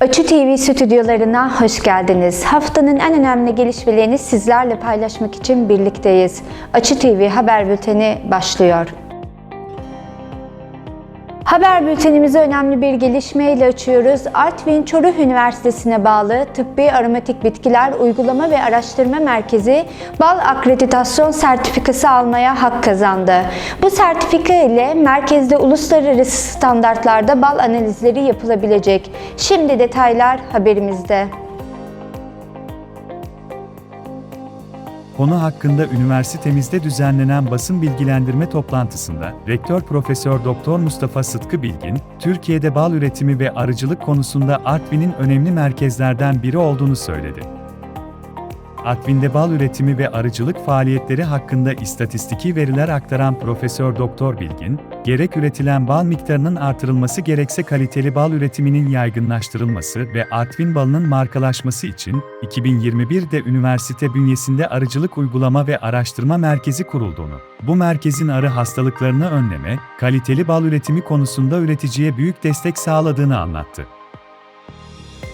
Açı TV stüdyolarına hoş geldiniz. Haftanın en önemli gelişmelerini sizlerle paylaşmak için birlikteyiz. Açı TV haber bülteni başlıyor. Haber bültenimizi önemli bir gelişmeyle açıyoruz. Artvin Çoruh Üniversitesi'ne bağlı Tıbbi Aromatik Bitkiler Uygulama ve Araştırma Merkezi Bal Akreditasyon Sertifikası almaya hak kazandı. Bu sertifika ile merkezde uluslararası standartlarda bal analizleri yapılabilecek. Şimdi detaylar haberimizde. Konu hakkında üniversitemizde düzenlenen basın bilgilendirme toplantısında Rektör Profesör Doktor Mustafa Sıtkı Bilgin, Türkiye'de bal üretimi ve arıcılık konusunda Artvin'in önemli merkezlerden biri olduğunu söyledi. Artvin'de bal üretimi ve arıcılık faaliyetleri hakkında istatistiki veriler aktaran Profesör Doktor Bilgin, gerek üretilen bal miktarının artırılması gerekse kaliteli bal üretiminin yaygınlaştırılması ve Artvin balının markalaşması için 2021'de üniversite bünyesinde arıcılık uygulama ve araştırma merkezi kurulduğunu, bu merkezin arı hastalıklarını önleme, kaliteli bal üretimi konusunda üreticiye büyük destek sağladığını anlattı.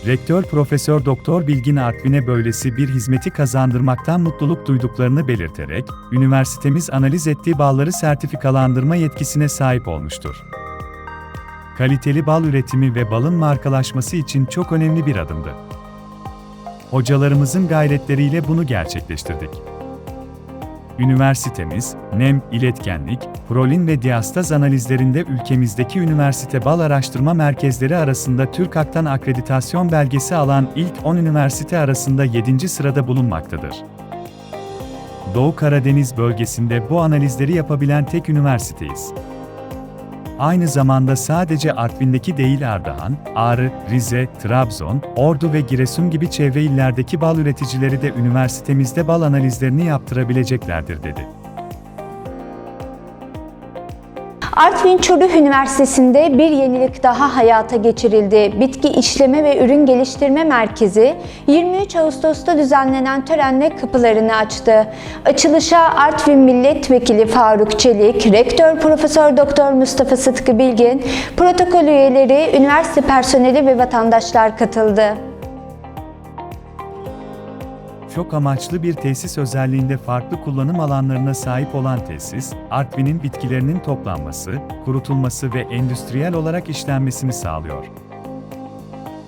Rektör Profesör Doktor Bilgin Artvin'e böylesi bir hizmeti kazandırmaktan mutluluk duyduklarını belirterek, üniversitemiz analiz ettiği balları sertifikalandırma yetkisine sahip olmuştur. Kaliteli bal üretimi ve balın markalaşması için çok önemli bir adımdı. Hocalarımızın gayretleriyle bunu gerçekleştirdik. Üniversitemiz, nem, iletkenlik, prolin ve diastaz analizlerinde ülkemizdeki üniversite bal araştırma merkezleri arasında TÜRKAK'tan akreditasyon belgesi alan ilk 10 üniversite arasında 7. sırada bulunmaktadır. Doğu Karadeniz bölgesinde bu analizleri yapabilen tek üniversiteyiz. Aynı zamanda sadece Artvin'deki değil Ardahan, Ağrı, Rize, Trabzon, Ordu ve Giresun gibi çevre illerdeki bal üreticileri de üniversitemizde bal analizlerini yaptırabileceklerdir dedi. Artvin Çoruh Üniversitesi'nde bir yenilik daha hayata geçirildi. Bitki İşleme ve Ürün Geliştirme Merkezi 23 Ağustos'ta düzenlenen törenle kapılarını açtı. Açılışa Artvin Milletvekili Faruk Çelik, Rektör Profesör Doktor Mustafa Sıtkı Bilgin, protokol üyeleri, üniversite personeli ve vatandaşlar katıldı. Çok amaçlı bir tesis özelliğinde farklı kullanım alanlarına sahip olan tesis, Artvin'in bitkilerinin toplanması, kurutulması ve endüstriyel olarak işlenmesini sağlıyor.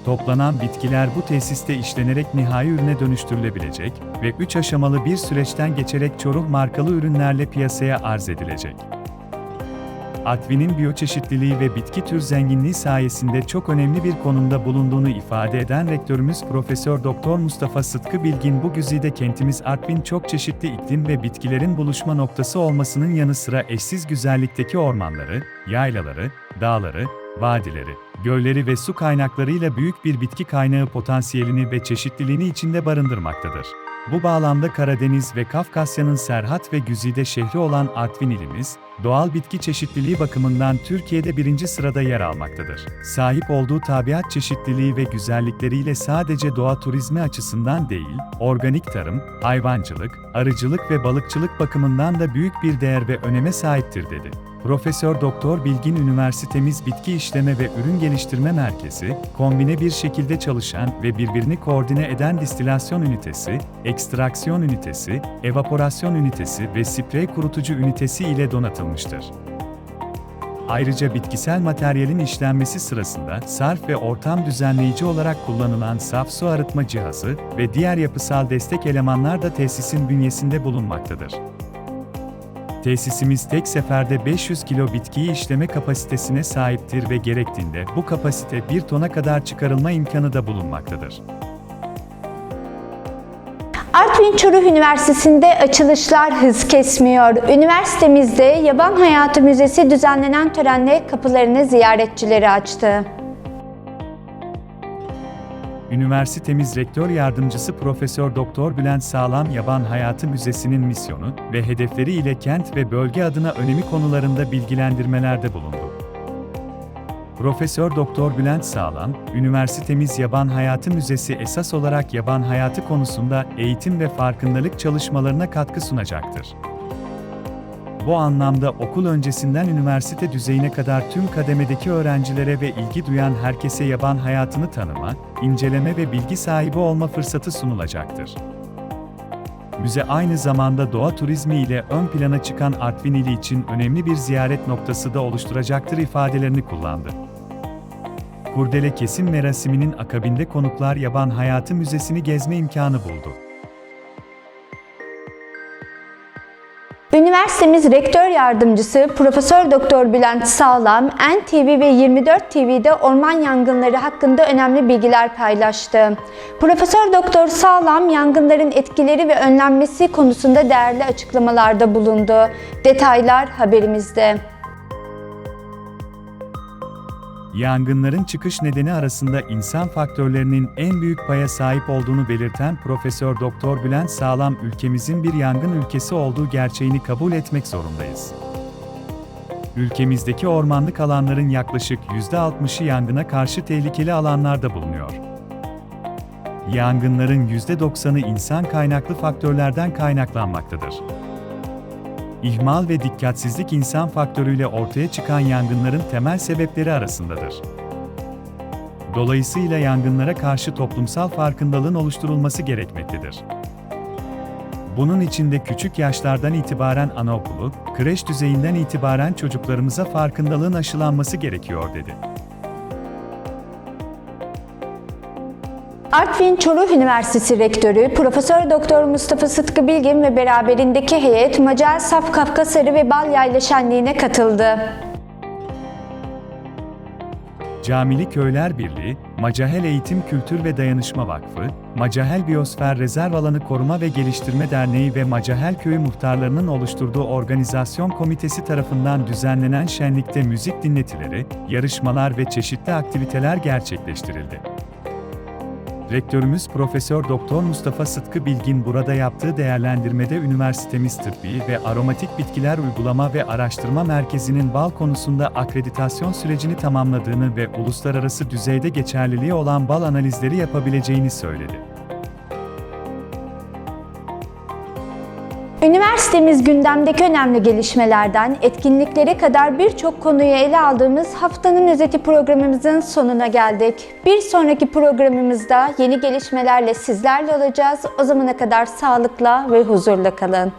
Toplanan bitkiler bu tesiste işlenerek nihai ürüne dönüştürülebilecek ve 3 aşamalı bir süreçten geçerek Çoruh markalı ürünlerle piyasaya arz edilecek. Artvin'in biyoçeşitliliği ve bitki tür zenginliği sayesinde çok önemli bir konumda bulunduğunu ifade eden rektörümüz Profesör Doktor Mustafa Sıtkı Bilgin bu güzide kentimiz Artvin çok çeşitli iklim ve bitkilerin buluşma noktası olmasının yanı sıra eşsiz güzellikteki ormanları, yaylaları, dağları, vadileri, gölleri ve su kaynaklarıyla büyük bir bitki kaynağı potansiyelini ve çeşitliliğini içinde barındırmaktadır. Bu bağlamda Karadeniz ve Kafkasya'nın Serhat ve Güzide şehri olan Artvin ilimiz, doğal bitki çeşitliliği bakımından Türkiye'de birinci sırada yer almaktadır. Sahip olduğu tabiat çeşitliliği ve güzellikleriyle sadece doğa turizmi açısından değil, organik tarım, hayvancılık, arıcılık ve balıkçılık bakımından da büyük bir değer ve öneme sahiptir dedi. Profesör Doktor Bilgin Üniversitemiz Bitki İşleme ve Ürün Geliştirme Merkezi, kombine bir şekilde çalışan ve birbirini koordine eden distilasyon ünitesi, ekstraksiyon ünitesi, evaporasyon ünitesi ve sprey kurutucu ünitesi ile donatılmıştır. Ayrıca bitkisel materyalin işlenmesi sırasında sarf ve ortam düzenleyici olarak kullanılan saf su arıtma cihazı ve diğer yapısal destek elemanlar da tesisin bünyesinde bulunmaktadır. Tesisimiz tek seferde 500 kilo bitkiyi işleme kapasitesine sahiptir ve gerektiğinde bu kapasite 1 tona kadar çıkarılma imkanı da bulunmaktadır. Artvin Çoruh Üniversitesi'nde açılışlar hız kesmiyor. Üniversitemizde Yaban Hayatı Müzesi düzenlenen törenle kapılarını ziyaretçilere açtı. Üniversitemiz Rektör Yardımcısı Profesör Doktor Bülent Sağlam Yaban Hayatı Müzesi'nin misyonu ve hedefleri ile kent ve bölge adına önemi konularında bilgilendirmelerde bulundu. Profesör Doktor Bülent Sağlam, üniversitemiz Yaban Hayatı Müzesi esas olarak yaban hayatı konusunda eğitim ve farkındalık çalışmalarına katkı sunacaktır. Bu anlamda okul öncesinden üniversite düzeyine kadar tüm kademedeki öğrencilere ve ilgi duyan herkese yaban hayatını tanıma, inceleme ve bilgi sahibi olma fırsatı sunulacaktır. Müze aynı zamanda doğa turizmi ile ön plana çıkan Artvin ili için önemli bir ziyaret noktası da oluşturacaktır ifadelerini kullandı. Kurdele kesim merasiminin akabinde konuklar Yaban Hayatı Müzesi'ni gezme imkanı buldu. Üniversitemiz Rektör Yardımcısı Profesör Doktor Bülent Sağlam, NTV ve 24 TV'de orman yangınları hakkında önemli bilgiler paylaştı. Profesör Doktor Sağlam, yangınların etkileri ve önlenmesi konusunda değerli açıklamalarda bulundu. Detaylar haberimizde. Yangınların çıkış nedeni arasında insan faktörlerinin en büyük paya sahip olduğunu belirten Profesör Doktor Bülent Sağlam ülkemizin bir yangın ülkesi olduğu gerçeğini kabul etmek zorundayız. Ülkemizdeki ormanlık alanların yaklaşık %60'ı yangına karşı tehlikeli alanlarda bulunuyor. Yangınların %90'ı insan kaynaklı faktörlerden kaynaklanmaktadır. İhmal ve dikkatsizlik insan faktörüyle ortaya çıkan yangınların temel sebepleri arasındadır. Dolayısıyla yangınlara karşı toplumsal farkındalığın oluşturulması gerekmektedir. Bunun için de küçük yaşlardan itibaren anaokulu, kreş düzeyinden itibaren çocuklarımıza farkındalığın aşılanması gerekiyor dedi. Artvin Çoruh Üniversitesi Rektörü Profesör Doktor Mustafa Sıtkı Bilgin ve beraberindeki heyet Macar Saf Kafkasarı ve Bal Yayla Şenliği'ne katıldı. Camili Köyler Birliği, Macahel Eğitim Kültür ve Dayanışma Vakfı, Macahel Biyosfer Rezerv Alanı Koruma ve Geliştirme Derneği ve Macahel Köyü muhtarlarının oluşturduğu organizasyon komitesi tarafından düzenlenen şenlikte müzik dinletileri, yarışmalar ve çeşitli aktiviteler gerçekleştirildi. Rektörümüz Profesör Doktor Mustafa Sıtkı Bilgin burada yaptığı değerlendirmede üniversitemiz tıbbi ve aromatik bitkiler uygulama ve araştırma merkezinin bal konusunda akreditasyon sürecini tamamladığını ve uluslararası düzeyde geçerliliği olan bal analizleri yapabileceğini söyledi. Üniversitemiz gündemdeki önemli gelişmelerden etkinliklere kadar birçok konuyu ele aldığımız haftanın özeti programımızın sonuna geldik. Bir sonraki programımızda yeni gelişmelerle sizlerle olacağız. O zamana kadar sağlıkla ve huzurla kalın.